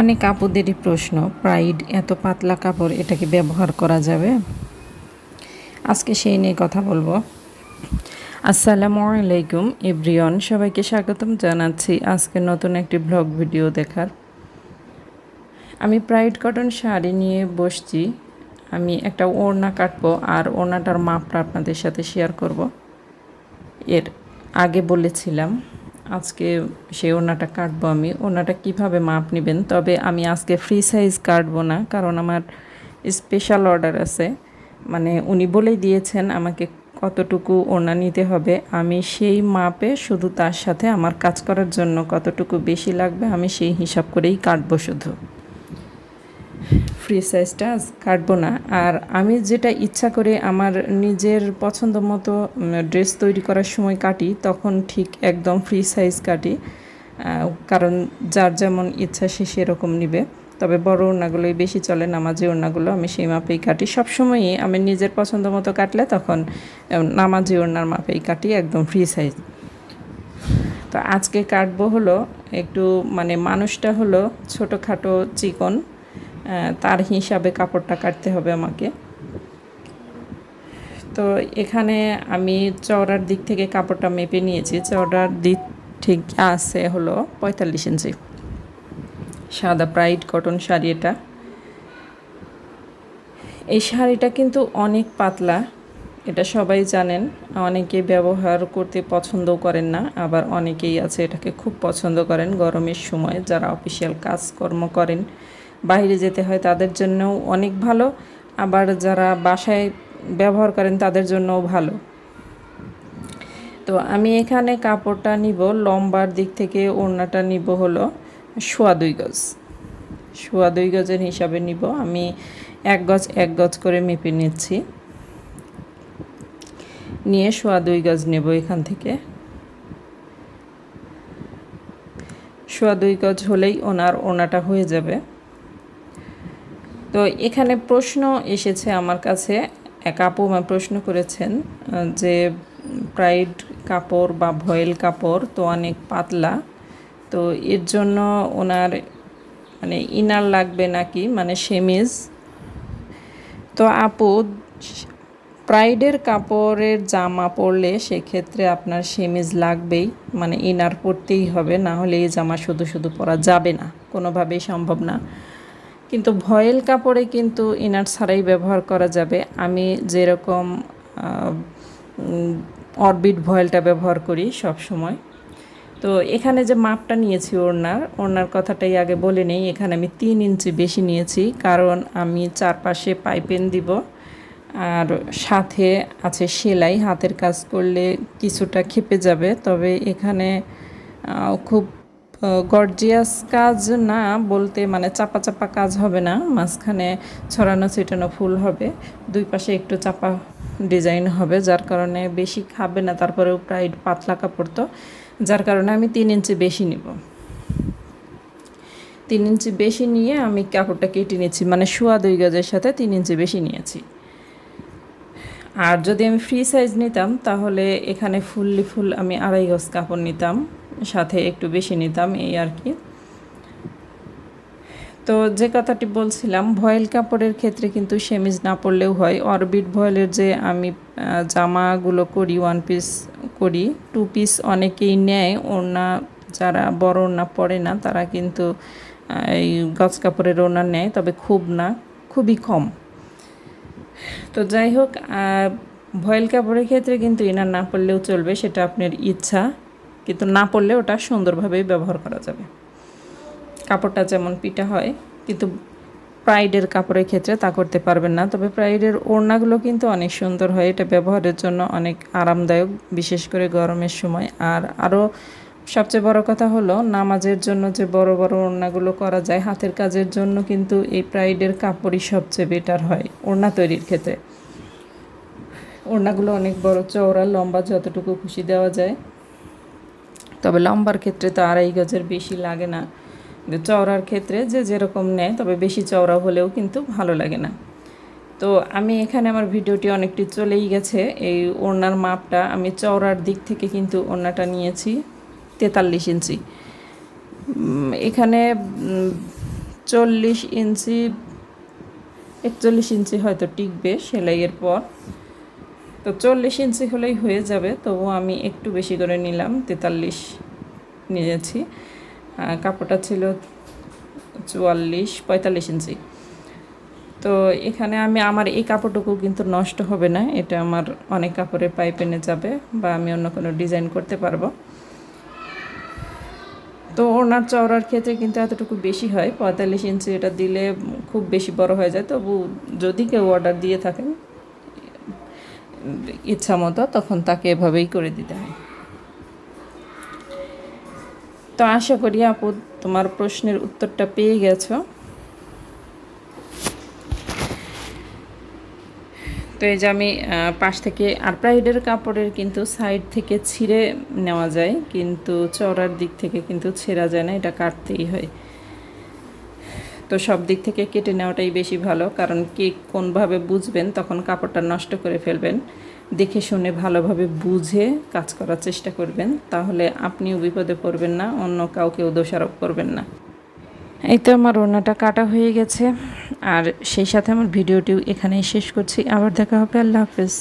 অনেক আপুদেরই প্রশ্ন প্রাইড এত পাতলা কাপড় এটাকে ব্যবহার করা যাবে? আজকে সেই নিয়ে কথা বলব। আসসালামু আলাইকুম এভরিওয়ান, সবাইকে স্বাগতম জানাচ্ছি আজকে নতুন একটি ব্লগ ভিডিও দেখার। আমি প্রাইড কটন শাড়ি নিয়ে বসছি। আমি একটা ওড়না কাটবো আর ওড়নাটার মাপটা আপনাদের সাথে শেয়ার করব। এর আগে বলেছিলাম আজকে সেই ওনাটা কাটবো আমি। ওনাটা কীভাবে মাপ নেবেন? তবে আমি আজকে ফ্রি সাইজ কাটবো না, কারণ আমার স্পেশাল অর্ডার আছে। মানে উনি বলেই দিয়েছেন আমাকে কতটুকু ওনা নিতে হবে। আমি সেই মাপে শুধু তার সাথে আমার কাজ করার জন্য কতটুকু বেশি লাগবে আমি সেই হিসাব করেই কাটবো শুধু। ফ্রি সাইজটা কাটবো না। আর আমি যেটা ইচ্ছা করে আমার নিজের পছন্দ মতো ড্রেস তৈরি করার সময় কাটি, তখন ঠিক একদম ফ্রি সাইজ কাটি। কারণ যার যেমন ইচ্ছা সে সেরকম নিবে। তবে বড় ওড়নাগুলোই বেশি চলে, নামাজি ওড়নাগুলো আমি সেই মাপেই কাটি। সবসময়ই আমি নিজের পছন্দ মতো কাটলে তখন নামাজি ওড়নার মাপেই কাটি একদম ফ্রি সাইজ তো আজকে কাটবো হলো একটু মানে মানুষটা হলো ছোটোখাটো চিকন। তার হিসাবে কাপড়টা কাটতে হবে আমাকে। তো এখানে আমি চওড়ার দিক থেকে কাপড়টা মেপে নিয়েছি। চওড়ার দিক ঠিক আছে হলো পঁয়তাল্লিশ ইঞ্চি। সাদা প্রাইড কটন শাড়ি এটা। এই শাড়িটা কিন্তু অনেক পাতলা, এটা সবাই জানেন। অনেকে ব্যবহার করতে পছন্দও করেন না, আবার অনেকেই আছে এটাকে খুব পছন্দ করেন। গরমের সময় যারা অফিসিয়াল কাজকর্ম করেন বাইরে যেতে হয় তাদের জন্যও অনেক ভালো। আবার যারা বাসায় ব্যবহার করেন তাদের জন্যও ভালো। তো আমি এখানে কাপড়টা নিব, লম্বার দিক থেকে ওড়নাটা নিব হলো সোয়া দুই গজ। সোয়া দুই গজের হিসাবে নিব। আমি এক গজ এক গজ করে মেপে নিচ্ছি। নিয়ে সোয়া দুই গজ নেব এখান থেকে। সোয়া দুই গজ হলেই ওনার ওনাটা হয়ে যাবে। তো এখানে প্রশ্ন এসেছে আমার কাছে। এক আপু প্রশ্ন করেছেন, যে প্রাইড কাপড় বা ভয়েল কাপড় তো অনেক পাতলা, তো এর জন্য ওনার মানে ইনার লাগবে নাকি? মানে সেমিজ। তো আপু প্রাইডের কাপড়ের জামা পরলে সেক্ষেত্রে আপনার সেমিজ লাগবেই মানে ইনার পরতেই হবে, না হলে এই জামা শুধু শুধু পরা যাবে না, কোনোভাবেই সম্ভব না। কিন্তু ভয়েল কাপড়ে কিন্তু ইনার ছাড়াই ব্যবহার করা যাবে। আমি যেরকম অরবিট ভয়েলটা ব্যবহার করি সব সময় তো এখানে যে মাপটা নিয়েছি ওড়নার ওড়নার কথাটাই আগে বলে নেই। এখানে আমি তিন ইঞ্চি বেশি নিয়েছি, কারণ আমি চারপাশে পাইপেন দিব আর সাথে আছে সেলাই। হাতের কাজ করলে কিছুটা খেপে যাবে, তবে এখানে খুব গর্জিয়াস কাজ না বলতে মানে চাপা চাপা কাজ হবে না, মাঝখানে ছড়ানো ছিটানো ফুল হবে, দুই পাশে একটু চাপা ডিজাইন হবে, যার কারণে বেশি খাবে না, তারপরেও প্রায় পাতলা কাপড় তো, যার কারণে আমি তিন ইঞ্চি বেশি নিব। তিন ইঞ্চি বেশি নিয়ে আমি কাপড়টা কেটে নিচ্ছি মানে শোয়া দুই গজের সাথে তিন ইঞ্চি বেশি নিয়েছি। আর যদি আমি ফ্রি সাইজ নিতাম, তাহলে এখানে ফুললি ফুল আমি আড়াই গজ কাপড় নিতাম। সাথে একটু বেশি নিতাম এই আর কি। তো যে কথাটি বলছিলাম, ভয়েল কাপড়ের ক্ষেত্রে কিন্তু সেমিজ না পরলেও হয়। অরবিট ভয়েলের যে আমি জামাগুলো করি ওয়ান পিস করি টু পিস অনেকেই নেয়। ওড়না যারা বড় ওড়না পরে না, তারা কিন্তু এই গজ কাপড়ের ওড়না নেয়, তবে খুব না, খুবই কম। তো যাই হোক ভয়েল কাপড়ের ক্ষেত্রে কিন্তু ইনার না পড়লেও চলবে, সেটা আপনার ইচ্ছা। কিন্তু না পড়লে ওটা সুন্দরভাবেই ব্যবহার করা যাবে। কাপড়টা যেমন পিটা হয়, কিন্তু প্রাইডের কাপড়ের ক্ষেত্রে তা করতে পারবেন না। তবে প্রাইডের ওড়নাগুলো কিন্তু অনেক সুন্দর হয়। এটা ব্যবহারের জন্য অনেক আরামদায়ক, বিশেষ করে গরমের সময়। আর আরও সবচেয়ে বড় কথা হলো, নামাজের জন্য যে বড় বড় ওড়নাগুলো করা যায়, হাতের কাজের জন্য কিন্তু এই প্রাইডের কাপড়ই সবচেয়ে বেটার হয় ওড়না তৈরির ক্ষেত্রে। ওড়নাগুলো অনেক বড়, চওড়া, লম্বা, যতটুকু খুশি দেওয়া যায়। তবে লম্বার ক্ষেত্রে তো আড়াই গজের বেশি লাগে না। চওড়ার ক্ষেত্রে যে যেরকম নেয়, তবে বেশি চওড়া হলেও কিন্তু ভালো লাগে না। তো আমি এখানে আমার ভিডিওটি অনেকটি চলেই গেছে। এই ওড়নার মাপটা আমি চওড়ার দিক থেকে কিন্তু ওড়নাটা নিয়েছি তেতাল্লিশ ইঞ্চি। এখানে চল্লিশ ইঞ্চি, একচল্লিশ ইঞ্চি হয়তো টিকবে সেলাইয়ের পর। তো চল্লিশ ইঞ্চি হলেই হয়ে যাবে তবু আমি একটু বেশি করে নিলাম, তেতাল্লিশ নিয়েছি। কাপড়টা ছিল চুয়াল্লিশ, পঁয়তাল্লিশ ইঞ্চি। তো এখানে আমি, আমার এই কাপড়টুকু কিন্তু নষ্ট হবে না, এটা আমার অনেক কাপড়ে কাপড়ের পাইপেনে যাবে বা আমি অন্য কোনো ডিজাইন করতে পারব। তো ওনার চওড়ার ক্ষেত্রে কিন্তু এতটুকু বেশি হয়, পঁয়তাল্লিশ ইঞ্চি এটা দিলে খুব বেশি বড় হয়ে যায়, তবু যদি কেউ অর্ডার দিয়ে থাকেন ইচ্ছা মতো তখন তাকে এভাবেই করে দিতে হয়। তো আশা করি আপু, তোমার প্রশ্নের উত্তরটা পেয়ে গেছো। তো এই যে আমি পাশ থেকে আর প্রাইডের কাপড়ের কিন্তু সাইড থেকে ছিঁড়ে নেওয়া যায়, কিন্তু চওড়ার দিক থেকে কিন্তু ছেঁড়া যায় না, এটা কাটতেই হয়। তো সব দিক থেকে কেটে নেওয়াটাই বেশি ভালো, কারণ কে কোনভাবে বুঝবেন তখন কাপড়টা নষ্ট করে ফেলবেন। দেখে শুনে ভালোভাবে বুঝে কাজ করার চেষ্টা করবেন, তাহলে আপনিও বিপদে পড়বেন না, অন্য কাউকেও দোষারোপ করবেন না। এই তো আমার ওড়নাটা কাটা হয়ে গেছে, আর সেই সাথে আমার ভিডিওটিও এখানেই শেষ করছি। আবার দেখা হবে, আল্লাহ হাফেজ।